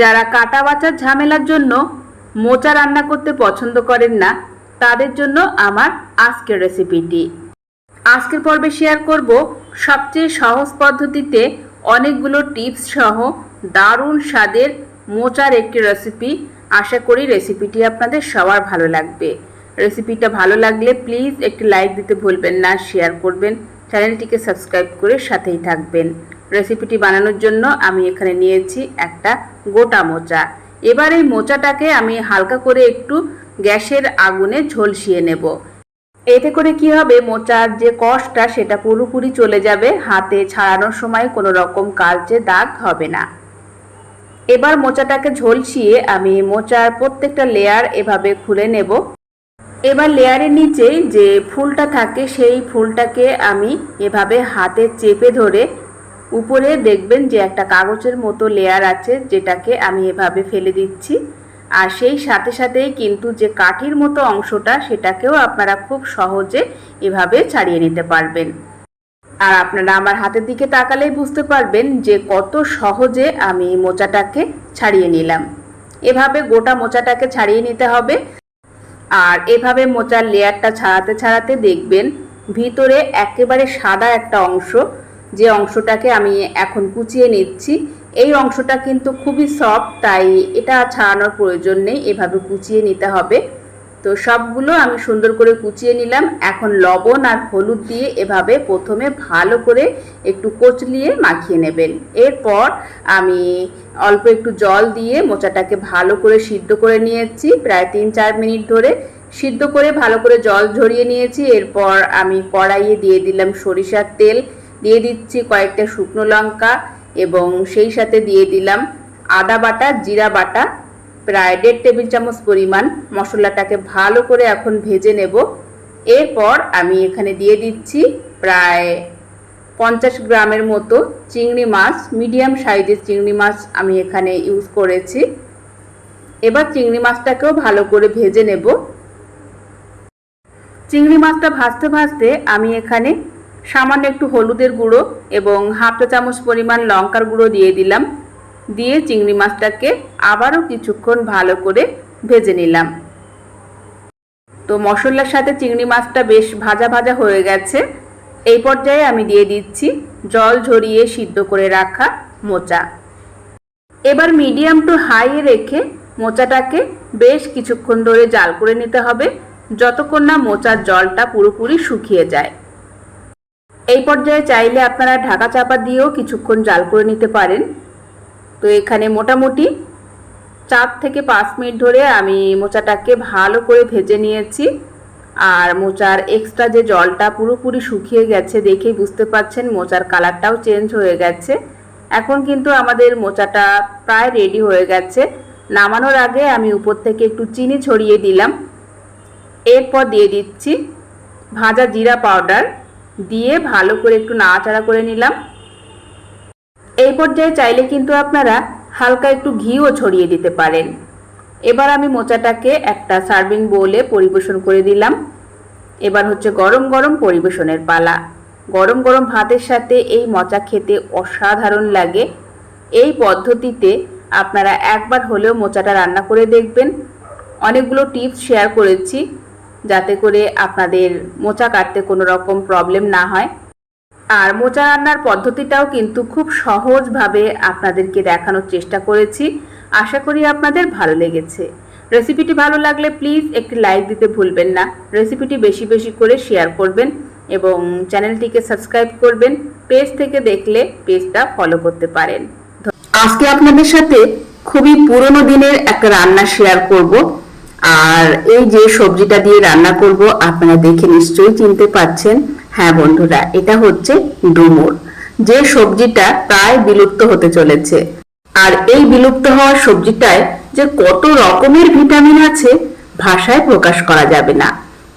যারা কাটা বাছার ঝামেলার জন্য মোচা রান্না করতে পছন্দ করেন না, তাদের জন্য আমার আজকের রেসিপিটি। আজকের পর্বে শেয়ার করব সবচেয়ে সহজ পদ্ধতিতে অনেকগুলো টিপস সহ দারুণ স্বাদের মোচার একটি রেসিপি। আশা করি রেসিপিটি আপনাদের সবার ভালো লাগবে। রেসিপিটা ভালো লাগলে প্লিজ একটি লাইক দিতে ভুলবেন না, শেয়ার করবেন, চ্যানেলটিকে সাবস্ক্রাইব করে সাথেই থাকবেন। রেসিপিটি বানানোর জন্য আমি এখানে নিয়েছি একটা গোটা মোচা। এবার এই মোচাটাকে আমি হালকা করে একটু গ্যাসের আগুনে ঝলসিয়ে নেব। এতে করে কি হবে? মোচার যে কষটা সেটা পুরোপুরি চলে যাবে। হাতে ছাড়ানোর সময় কোনো রকম কালচে দাগ হবে না। এবার মোচাটাকে ঝলসিয়ে আমি মোচার প্রত্যেকটা লেয়ার এভাবে খুলে নেব। এবার লেয়ারের নিচে যে ফুলটা থাকে, সেই ফুলটাকে আমি এভাবে হাতে চেপে ধরে উপরে দেখবেন যে একটা কাগজের মতো লেয়ার আছে, যেটাকে আমি এভাবে ফেলে দিচ্ছি। আর সেই সাথে সাথেই কিন্তু যে কাঠির মতো অংশটা, সেটাকেও আপনারা খুব সহজে এভাবে ছাড়িয়ে নিতে পারবেন। আর আপনারা আমার হাতের দিকে তাকালেই বুঝতে পারবেন যে কত সহজে আমি মোচাটাকে ছাড়িয়ে নিলাম। এভাবে গোটা মোচাটাকে ছাড়িয়ে নিতে হবে। আর এভাবে মোচার লেয়ারটা ছাড়াতে ছাড়াতে দেখবেন ভিতরে একেবারে সাদা একটা অংশ যে অংশটাকে আমি এখন কুচিয়ে নিচ্ছি, এই অংশটা কিন্তু খুবই সফট তাই এটা ছাড়ানোর প্রয়োজন নেই, এভাবে কুচিয়ে নিতে হবে। তো সবগুলো আমি সুন্দর করে কুচিয়ে নিলাম। এখন লবণ আর হলুদ দিয়ে এভাবে প্রথমে ভালো করে একটু কচলিয়ে মাখিয়ে নেবেন। এরপর আমি অল্প একটু জল দিয়ে মোচাটাকে ভালো করে সিদ্ধ করে নিয়েছি, প্রায় তিন চার মিনিট ধরে। সিদ্ধ করে ভালো করে জল ঝরিয়ে নিয়েছি। এরপর আমি কড়াইয়ে দিয়ে দিলাম সরিষার তেল। দিয়ে দিচ্ছি কয়েকটা শুকনো লঙ্কা এবং সেই সাথে দিয়ে দিলাম আদা বাটা, জিরা বাটা, প্রায় দেড় টেবিল চামচ পরিমাণ। মশলাটাকে ভালো করে এখন ভেজে নেব। এরপর আমি এখানে দিয়ে দিচ্ছি প্রায় পঞ্চাশ গ্রামের মতো চিংড়ি মাছ, মিডিয়াম সাইজের চিংড়ি মাছ আমি এখানে ইউজ করেছি। এবার চিংড়ি মাছটাকেও ভালো করে ভেজে নেব। চিংড়ি মাছটা ভাজতে ভাজতে আমি এখানে সামান্য একটু হলুদের গুঁড়ো এবং হাফ চা চামচ পরিমাণ লঙ্কার গুঁড়ো দিয়ে দিলাম। দিয়ে চিংড়ি মাছটাকে আবারও কিছুক্ষণ ভালো করে ভেজে নিলাম। তো মশলার সাথে চিংড়ি মাছটা বেশ ভাজা ভাজা হয়ে গেছে। এই পর্যায়ে আমি দিয়ে দিচ্ছি জল ঝরিয়ে সিদ্ধ করে রাখা মোচা। এবার মিডিয়াম টু হাই রেখে মোচাটাকে বেশ কিছুক্ষণ ধরে জাল করে নিতে হবে, যতক্ষণ না মোচার জলটা পুরোপুরি শুকিয়ে যায়। এই পর্যায়ে চাইলে আপনারা ঢাকা চাপা দিয়েও কিছুক্ষণ জাল করে নিতে পারেন। তো এখানে মোটামুটি চার থেকে পাঁচ মিনিট ধরে আমি মোচাটাকে ভালো করে ভেজে নিয়েছি। আর মোচার এক্সট্রা যে জলটা পুরোপুরি শুকিয়ে গেছে দেখেই বুঝতে পারছেন, মোচার কালারটাও চেঞ্জ হয়ে গেছে। এখন কিন্তু আমাদের মোচাটা প্রায় রেডি হয়ে গেছে। নামানোর আগে আমি উপর থেকে একটু চিনি ছড়িয়ে দিলাম। এরপর দিয়ে দিচ্ছি ভাজা জিরা পাউডার দিয়ে ভালো করে একটু নাড়াচাড়া করে নিলাম। এই পর্যায়ে চাইলে কিন্তু আপনারা হালকা একটু ঘিও ছড়িয়ে দিতে পারেন। এবার আমি মোচাটাকে একটা সার্ভিং বোলে পরিবেশন করে দিলাম। এবার হচ্ছে গরম গরম পরিবেশনের পালা। গরম গরম ভাতের সাথে এই মোচা খেতে অসাধারণ লাগে। এই পদ্ধতিতে আপনারা একবার হলেও মোচাটা রান্না করে দেখবেন। অনেকগুলো টিপস শেয়ার করেছি। যাতে করে আপনাদের মোচা কাটতে কোনো রকম প্রবলেম না হয়। আর মোচা রান্নার পদ্ধতিটাও কিন্তু খুব সহজভাবে আপনাদেরকে দেখানোর চেষ্টা করেছি। আশা করি আপনাদের ভালো লেগেছে। রেসিপিটি ভালো লাগলে প্লিজ একটি লাইক দিতে ভুলবেন না। রেসিপিটি বেশি বেশি করে শেয়ার করবেন এবং চ্যানেলটিকে সাবস্ক্রাইব করবেন। পেজ থেকে দেখলে পেজটা ফলো করতে পারেন। আজকে আপনাদের সাথে খুবই পুরনো দিনের একটা রান্না শেয়ার করব। আর এই যে সবজিটা দিয়ে রান্না করব, আপনারা দেখে নিশ্চয়ই চিনতে পাচ্ছেন। হ্যাঁ বন্ধুরা, এটা হচ্ছে ডুমুর, যে সবজিটা প্রায় বিলুপ্ত হতে চলেছে। আর এই বিলুপ্ত হওয়া সবজিটায় যে কত রকমের ভিটামিন আছে, ভাষায় প্রকাশ করা যাবে না।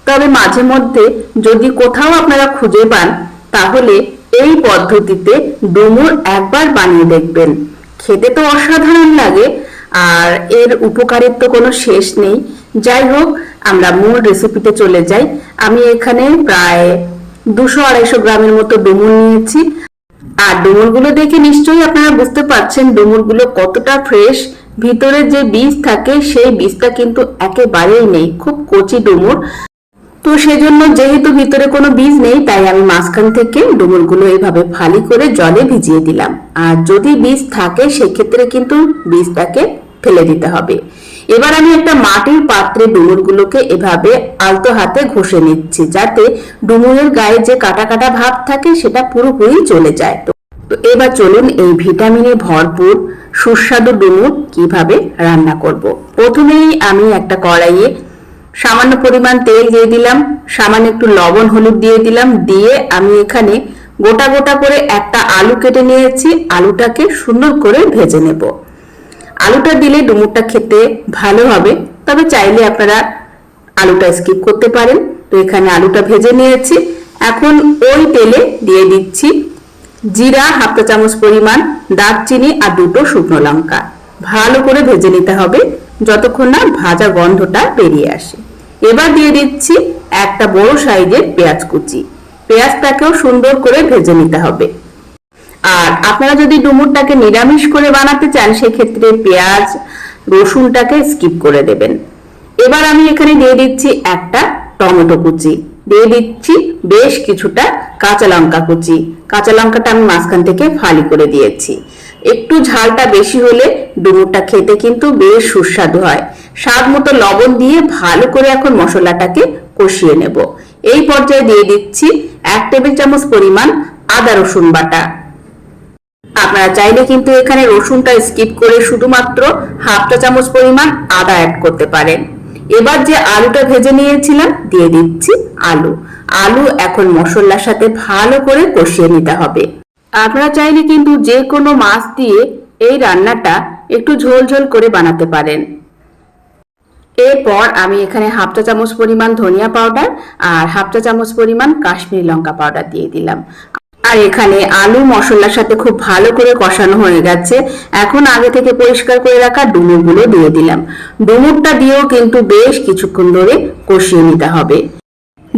তবে মাঝে মধ্যে যদি কোথাও আপনারা খুঁজে পান, তাহলে এই পদ্ধতিতে ডুমুর একবার বানিয়ে দেখবেন। খেতে তো অসাধারণ লাগে আর এর উপকারের তো কোনো শেষ নেই। যাই হোক, আমরা মূল রেসিপিতে চলে যাই। আমি এখানে প্রায় দুশো আড়াইশো গ্রামের মতো ডুমুর নিয়েছি। আর ডুমুরগুলো দেখে নিশ্চয়ই আপনারা বুঝতে পারছেন ডুমুরগুলো কতটা ফ্রেশ ভিতরে যে বীজ থাকে, সেই বীজটা কিন্তু একেবারেই নেই। খুব কচি ডুমুর। তো সেজন্য যেহেতু ভিতরে কোনো বীজ নেই, তাই আমি মাঝখান থেকে ডুমুরগুলো এইভাবে ফালি করে জলে ভিজিয়ে দিলাম। আর যদি বীজ থাকে, সেক্ষেত্রে কিন্তু বীজটাকে ফেলে দিতে হবে। এবার আমি একটা মাটির পাত্রে ডুমুরগুলোকে এভাবে আলতো হাতে ঘষে নিচ্ছি, যাতে ডুমুরের গায়ে যে কাটা কাটা ভাব থাকে, সেটা পুরোপুরি চলে যায়। তো এবার চলুন এই ভিটামিনে ভরপুর সুস্বাদু ডুমুর কীভাবে রান্না করব। প্রথমেই আমি একটা কড়াইয়ে সামান্য পরিমাণ তেল দিয়ে দিলাম, সামান্য একটু লবণ, হলুদ দিয়ে দিলাম, দিয়ে আমি এখানে গোটা গোটা করে একটা আলু কেটে নিয়েছি, আলুটাকে সুন্দর করে ভেজে নেব। আলুটা দিলে ডুমুরটা খেতে ভালো হবে, তবে চাইলে আপনারা আলুটা স্কিপ করতে পারেন। তো এখানে আলুটা ভেজে নিয়েছি। এখন ওই তেলে দিয়ে দিচ্ছি জিরা, হাফ চা চামচ পরিমাণ দারচিনি আর দুটো শুকনো লঙ্কা। ভালো করে ভেজে নিতে হবে। যতক্ষণ না ভাজা গন্ধটা বেরিয়ে আসে। এবার দিয়ে দিচ্ছি একটা বড় সাইজের পেঁয়াজ কুচি। পেঁয়াজটাকেও সুন্দর করে ভেজে নিতে হবে। আর আপনারা যদি ডুমুরটাকে নিরামিষ করে বানাতে চান, সেক্ষেত্রে পেঁয়াজ, রসুনটাকে স্কিপ করে দেবেন। এবার আমি এখানে দিয়ে দিচ্ছি একটা টমেটো কুচি। দিয়ে দিচ্ছি বেশ কিছুটা কাঁচা লঙ্কা কুচি। কাঁচা লঙ্কাটা আমি মাঝখান থেকে ফালি করে দিয়েছি। একটু ঝালটা বেশি হলে ডুমুরটা খেতে কিন্তু বেশ সুস্বাদু হয়। স্বাদ মতো লবণ দিয়ে ভালো করে এখন মশলাটাকে কষিয়ে নেব। এই পর্যায়ে দিয়ে দিচ্ছি এক টেবিল চামচ পরিমাণ আদা রসুন বাটা। আপনারা চাইলে কিন্তু এখানে রসুনটা স্কিপ করে শুধুমাত্র হাফ চা চামচ পরিমাণ আদা অ্যাড করতে পারেন। এবার যে আলুটা ভেজে নিয়েছিলাম, দিয়ে দিচ্ছি আলু। আলু এখন মশলার সাথে ভালো করে কষিয়ে নিতে হবে। আপনারা চাইলে কিন্তু যে কোনো মাছ দিয়ে এই রান্নাটা একটু ঝোল ঝোল করে বানাতে পারেন। এরপর আমি এখানে হাফ চা চামচ পরিমাণ ধনিয়া পাউডার আর হাফ চা চামচ পরিমাণ কাশ্মীরি লঙ্কা পাউডার দিয়ে দিলাম। আর এখানে আলু মশলার সাথে খুব ভালো করে কষানো হয়ে গেছে। এখন আগে থেকে পরিষ্কার করে রাখা ডুমুরগুলো দিয়ে দিলাম। ডুমুরটা দিয়েও কিন্তু বেশ কিছুক্ষণ ধরে কষিয়ে নিতে হবে।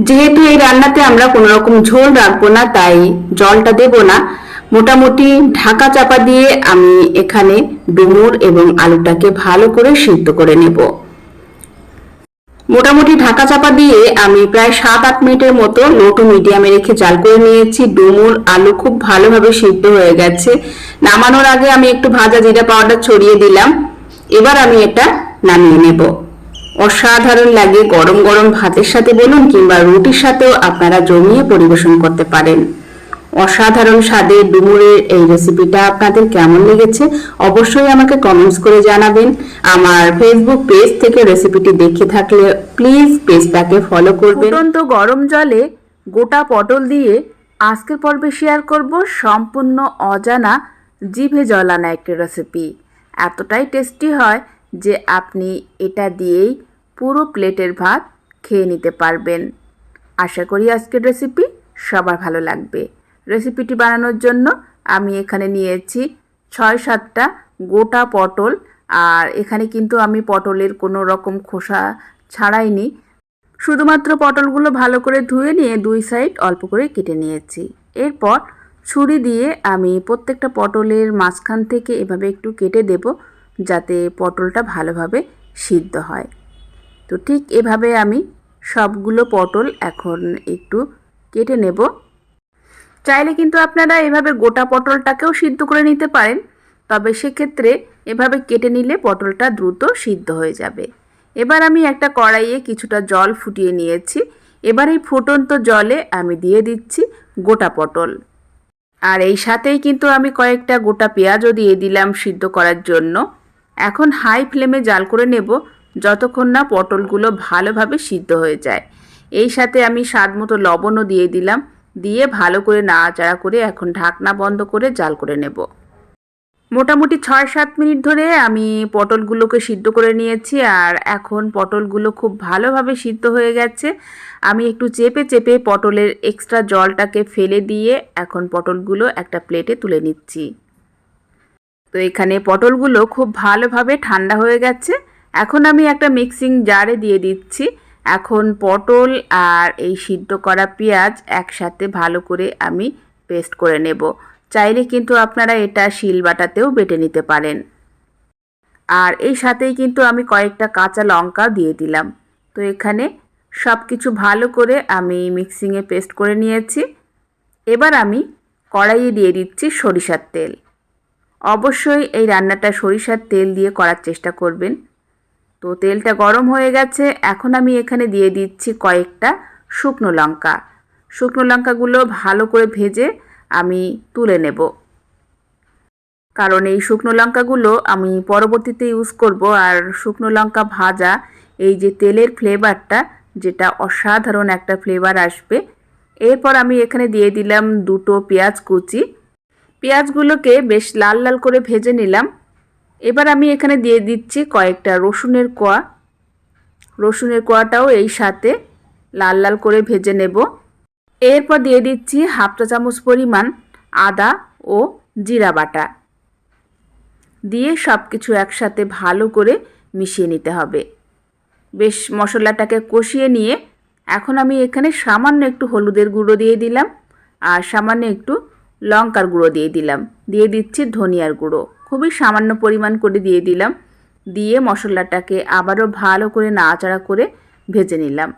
যেহেতু এই রান্নাতে আমরা কোনো রকম ঝোল রাখব না, তাই জলটা দেব না। মোটামুটি ঢাকা চাপা দিয়ে আমি এখানে ডুমুর এবং আলুটাকে ভালো করে সিদ্ধ করে নেব। মোটামুটি ঢাকা চাপা দিয়ে আমি প্রায় সাত আট মিনিটের মতো লো মিডিয়ামে রেখে জাল করে নিয়েছি। ডুমুর আলু খুব ভালোভাবে সিদ্ধ হয়ে গেছে। নামানোর আগে আমি একটু ভাজা জিরা পাউডার ছড়িয়ে দিলাম। এবার আমি এটা নামিয়ে নেব। অসাধারণ লাগে গরম গরম ভাতের সাথে বলুন কিংবা রুটির সাথেও আপনারা জমিয়ে পরিবেশন করতে পারেন। অসাধারণ স্বাদে ডুমুরের এই রেসিপিটা আপনাদের কেমন লেগেছে অবশ্যই আমাকে কমেন্টস করে জানাবেন। আমার ফেসবুক পেজ থেকে রেসিপিটি দেখে থাকলে প্লিজ পেজটাকে ফলো করবেন। ফুটন্ত গরম জলে গোটা পটল দিয়ে আজকের পর্বে শেয়ার করব সম্পূর্ণ অজানা জিভে জলানা একটি রেসিপি এতটাই টেস্টি হয় যে আপনি এটা দিয়েই পুরো প্লেটের ভাত খেয়ে নিতে পারবেন। আশা করি আজকের রেসিপি সবার ভালো লাগবে। রেসিপিটি বানানোর জন্য আমি এখানে নিয়েছি ছয় সাতটা গোটা পটল আর এখানে কিন্তু আমি পটলের কোনো রকম খোসা ছাড়াইনি। শুধুমাত্র পটলগুলো ভালো করে ধুয়ে নিয়ে দুই সাইড অল্প করে কেটে নিয়েছি। এরপর ছুরি দিয়ে আমি প্রত্যেকটা পটলের মাঝখান থেকে এভাবে একটু কেটে দেব। যাতে পটলটা ভালোভাবে সিদ্ধ হয়। তো ঠিক এভাবে আমি সবগুলো পটল এখন একটু কেটে নেব। চাইলে কিন্তু আপনারা এভাবে গোটা পটলটাকেও সিদ্ধ করে নিতে পারেন, তবে সেক্ষেত্রে এভাবে কেটে নিলে পটলটা দ্রুত সিদ্ধ হয়ে যাবে। এবার আমি একটা কড়াইয়ে কিছুটা জল ফুটিয়ে নিয়েছি। এবার এই ফুটন্ত জলে আমি দিয়ে দিচ্ছি গোটা পটল। আর এই সাথেই কিন্তু আমি কয়েকটা গোটা পেঁয়াজও দিয়ে দিলাম সিদ্ধ করার জন্য। এখন হাই ফ্লেমে জাল করে নেব যতক্ষণ না পটলগুলো ভালোভাবে সিদ্ধ হয়ে যায়। এই সাথে আমি স্বাদ মতো লবণও দিয়ে দিলাম, দিয়ে ভালো করে নাড়াচাড়া করে এখন ঢাকনা বন্ধ করে জাল করে নেব। মোটামুটি ছয় সাত মিনিট ধরে আমি পটলগুলোকে সিদ্ধ করে নিয়েছি আর এখন পটলগুলো খুব ভালোভাবে সিদ্ধ হয়ে গেছে। আমি একটু চেপে চেপে পটলের এক্সট্রা জলটাকে ফেলে দিয়ে এখন পটলগুলো একটা প্লেটে তুলে নিচ্ছি। তো এখানে পটলগুলো খুব ভালোভাবে ঠান্ডা হয়ে গেছে। এখন আমি একটা মিক্সিং জারে দিয়ে দিচ্ছি। এখন পটল আর এই সিদ্ধ করা পেঁয়াজ একসাথে ভালো করে আমি পেস্ট করে নেব। চাইলে কিন্তু আপনারা এটা শিল বাটাতেও বেটে নিতে পারেন। আর এই সাথেই কিন্তু আমি কয়েকটা কাঁচা লঙ্কা দিয়ে দিলাম। তো এখানে সব কিছু ভালো করে আমি মিক্সিংয়ে পেস্ট করে নিয়েছি। এবার আমি কড়াইয়ে দিয়ে দিচ্ছি সরিষার তেল। অবশ্যই এই রান্নাটা সরিষার তেল দিয়ে করার চেষ্টা করবেন। তো তেলটা গরম হয়ে গেছে, এখন আমি এখানে দিয়ে দিচ্ছি কয়েকটা শুকনো লঙ্কা। শুকনো লঙ্কাগুলো ভালো করে ভেজে আমি তুলে নেব। কারণ এই শুকনো লঙ্কাগুলো আমি পরবর্তীতে ইউজ করব, আর শুকনো লঙ্কা ভাজা, এই যে তেলের ফ্লেভারটা, যেটা অসাধারণ একটা ফ্লেভার আসবে। এরপর আমি এখানে দিয়ে দিলাম দুটো পেঁয়াজ কুচি। পেঁয়াজগুলোকে বেশ লাল লাল করে ভেজে নিলাম। এবার আমি এখানে দিয়ে দিচ্ছি কয়েকটা রসুনের কোয়া। রসুনের কোয়াটাও এই সাথে লাল লাল করে ভেজে নেব। এরপর দিয়ে দিচ্ছি হাফ চা চামচ পরিমাণ আদা ও জিরা বাটা। দিয়ে সব কিছু একসাথে ভালো করে মিশিয়ে নিতে হবে। বেশ মশলাটাকে কষিয়ে নিয়ে এখন আমি এখানে সামান্য একটু হলুদের গুঁড়ো দিয়ে দিলাম। আর সামান্য একটু লঙ্কার গুঁড়ো দিয়ে দিলাম। দিয়ে দিচ্ছি ধনিয়ার গুঁড়ো। খুবই সামান্য পরিমাণ করে দিয়ে দিলাম। দিয়ে মশলাটাকে আবারও ভালো করে নাড়াচাড়া করে ভেজে নিলাম।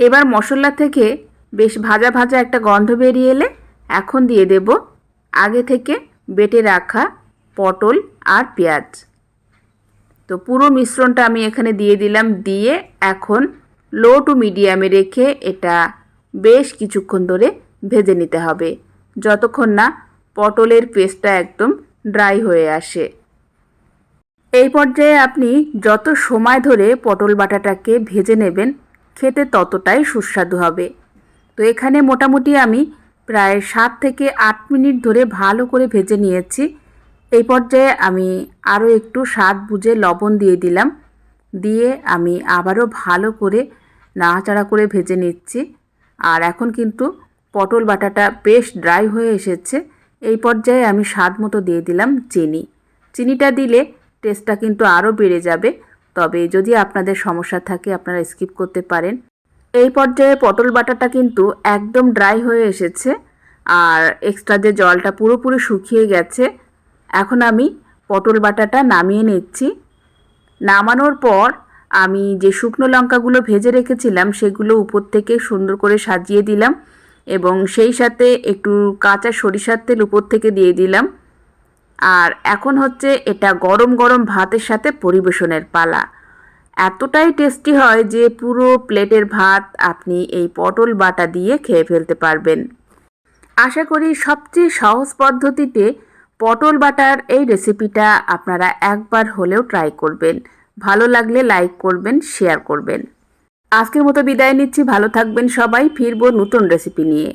এবার মশলা থেকে বেশ ভাজা ভাজা একটা গন্ধ বেরিয়ে এলে এখন দিয়ে দেব আগে থেকে বেটে রাখা পটল আর পেঁয়াজ। তো পুরো মিশ্রণটা আমি এখানে দিয়ে দিলাম। দিয়ে এখন লো টু মিডিয়ামে রেখে এটা বেশ কিছুক্ষণ ধরে ভেজে নিতে হবে। যতক্ষণ না পটলের পেস্টটা একদম ড্রাই হয়ে আসে। এই পর্যায়ে আপনি যত সময় ধরে পটল বাটাটাকে ভেজে নেবেন, খেতে ততটাই সুস্বাদু হবে। তো এখানে মোটামুটি আমি প্রায় সাত থেকে আট মিনিট ধরে ভালো করে ভেজে নিয়েছি। এই পর্যায়ে আমি আরও একটু স্বাদ বুঝে লবণ দিয়ে দিলাম। দিয়ে আমি আবারও ভালো করে নাড়াচাড়া করে ভেজে নিচ্ছি। আর এখন কিন্তু পটল বাটাটা বেশ ড্রাই হয়ে এসেছে। এই পর্যায়ে আমি স্বাদ মতো দিয়ে দিলাম চিনি। চিনিটা দিলে টেস্টটা কিন্তু আরও বেড়ে যাবে। তবে যদি আপনাদের সমস্যা থাকে, আপনারা স্কিপ করতে পারেন। এই পর্যায়ে পটল বাটাটা কিন্তু একদম ড্রাই হয়ে এসেছে। আর এক্সট্রা যে জলটা পুরোপুরি শুকিয়ে গেছে, এখন আমি পটল বাটাটা নামিয়ে নিচ্ছি। নামানোর পর আমি যে শুকনো লঙ্কাগুলো ভেজে রেখেছিলাম, সেগুলো উপর থেকে সুন্দর করে সাজিয়ে দিলাম। এবং সেই সাথে একটু কাঁচা সরিষার তেল উপর থেকে দিয়ে দিলাম। আর এখন হচ্ছে এটা গরম গরম ভাতের সাথে পরিবেশনের পালা। এতটাই টেস্টি হয় যে পুরো প্লেটের ভাত আপনি এই পটল বাটা দিয়ে খেয়ে ফেলতে পারবেন। আশা করি সবচেয়ে সহজ পদ্ধতিতে পটল বাটার এই রেসিপিটা আপনারা একবার হলেও ট্রাই করবেন। ভালো লাগলে লাইক করবেন, শেয়ার করবেন। আজকের মতো বিদায় নিচ্ছি। ভালো থাকবেন সবাই। ফিরবো নতুন রেসিপি নিয়ে।